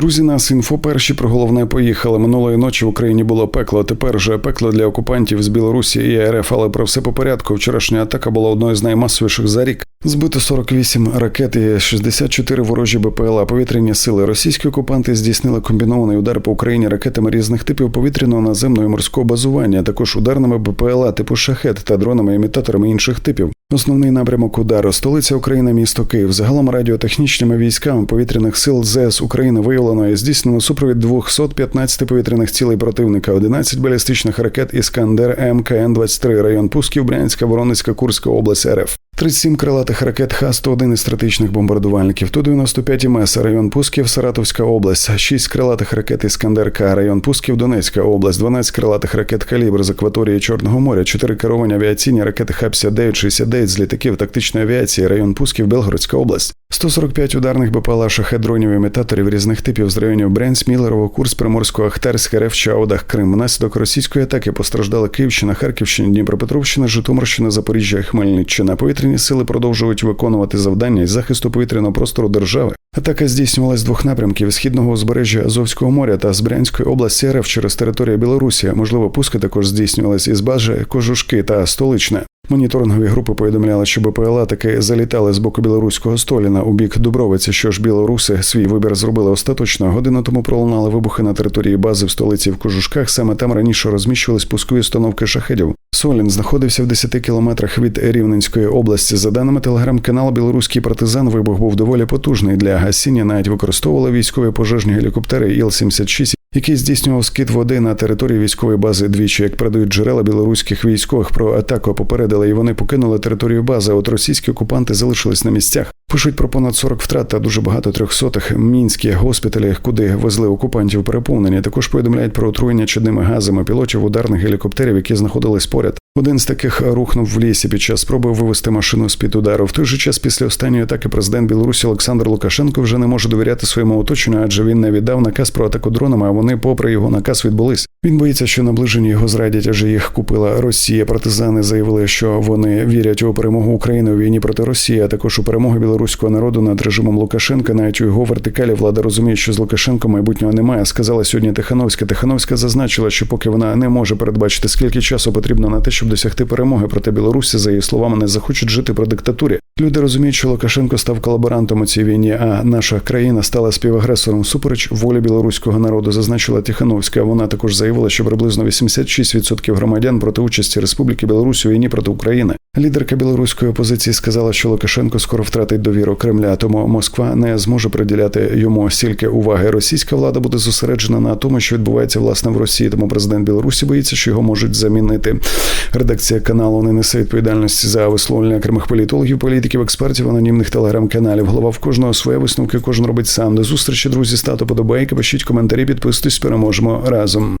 Друзі, нас інфо перші про головне поїхали. Минулої ночі в Україні було пекло. Тепер же пекло для окупантів з Білорусі і РФ. Але про все по порядку. Вчорашня атака була одною з наймасовіших за рік. Збито 48 ракет і 64 ворожі БПЛА. Повітряні сили. Російські окупанти здійснили комбінований удар по Україні ракетами різних типів повітряного наземного і морського базування, також ударними БПЛА типу шахет та дронами імітаторами інших типів. Основний напрямок удару столиця України, місто Київ. Загалом радіотехнічними військами повітряних сил ЗС України виявлено і здійснено супровід 215 повітряних цілей противника, 11 балістичних ракет Іскандер МКН 23 район Пусків, Брянська, Воронецька, Курська область РФ. 37 крилатих ракет Х-101 із стратегічних бомбардувальників, Ту-95 МС, район Пусків, Саратовська область, 6 крилатих ракет Іскандер К, район Пусків, Донецька область, 12 крилатих ракет Калібр з акваторії Чорного моря, 4 керовані авіаційні ракети Х-59-69 з літаків тактичної авіації, район Пусків, Белгородська область. 145 ударних БПЛА шахет дронів імітаторів різних типів з районів Брянськ, Мілерово, Курс, Приморського, Ахтарськ, РФ, Чаудах, Крим. Внаслідок російської атаки постраждали Київщина, Харківщина, Дніпропетровщина, Житомирщина, Запоріжжя, Хмельниччина. Повітряні сили продовжують виконувати завдання із захисту повітряного простору держави. Атака здійснювалась з двох напрямків східного узбережжя Азовського моря та з Брянської області РФ через територію Білорусі. Можливо, пуски також здійснювались із бажи Кожушки та Столичне. Моніторингові групи повідомляли, що БПЛА таки залітали з боку білоруського століна у бік Дубровиці. Що ж білоруси свій вибір зробили остаточно. Годину тому пролунали вибухи на території бази в столиці в Кожушках. Саме там раніше розміщувались пускові установки шахедів. Солін знаходився в 10 кілометрах від Рівненської області. За даними телеграм-каналу Білоруський партизан, вибух був доволі потужний для гасіння. Навіть використовували військові пожежні гелікоптери Іл-76, який здійснював скид води на території військової бази двічі. Як передають джерела білоруських військових про атаку попередили, і вони покинули територію бази. От російські окупанти залишились на місцях. Пишуть про понад 40 втрат та дуже багато трьохсотих. Мінські госпіталі, куди везли окупантів, переповнені. Також повідомляють про отруєння чадними газами пілотів ударних гелікоптерів, які знаходились поряд. Один з таких рухнув в лісі під час спроби вивести машину з під удару. В той же час, після останньої атаки, президент Білорусі Олександр Лукашенко вже не може довіряти своєму оточенню, адже він не віддав наказ про атаку дронами. А вони, попри його наказ, відбулись. Він боїться, що наближені його зрадять, адже їх купила Росія. Партизани заявили, що вони вірять у перемогу України у війні проти Росії, а також у перемогу білоруського народу над режимом Лукашенка. Навіть у його вертикалі влада розуміє, що з Лукашенко майбутнього немає. Сказала сьогодні Тихановська. Тихановська зазначила, що поки вона не може передбачити, скільки часу потрібно на те, щоб досягти перемоги проти Білорусі, за її словами, не захочуть жити при диктатурі. Люди розуміють, що Лукашенко став колаборантом у цій війні, а наша країна стала співагресором супереч волі білоруського народу. Зазначила Тихановська. Вона також заявила, що приблизно 86% громадян проти участі Республіки Білорусь у війні проти України. Лідерка білоруської опозиції сказала, що Лукашенко скоро втратить довіру Кремля, тому Москва не зможе приділяти йому стільки уваги. Російська влада буде зосереджена на тому, що відбувається власне в Росії. Тому президент Білорусі боїться, що його можуть замінити. Редакція каналу не несе відповідальності за висловлення окремих політологів, політиків, експертів, анонімних телеграм-каналів. Голова в кожного своє висновки, кожен робить сам. До зустрічі, друзі, стато подобайки, пишіть коментарі, підписуйтесь, переможемо разом.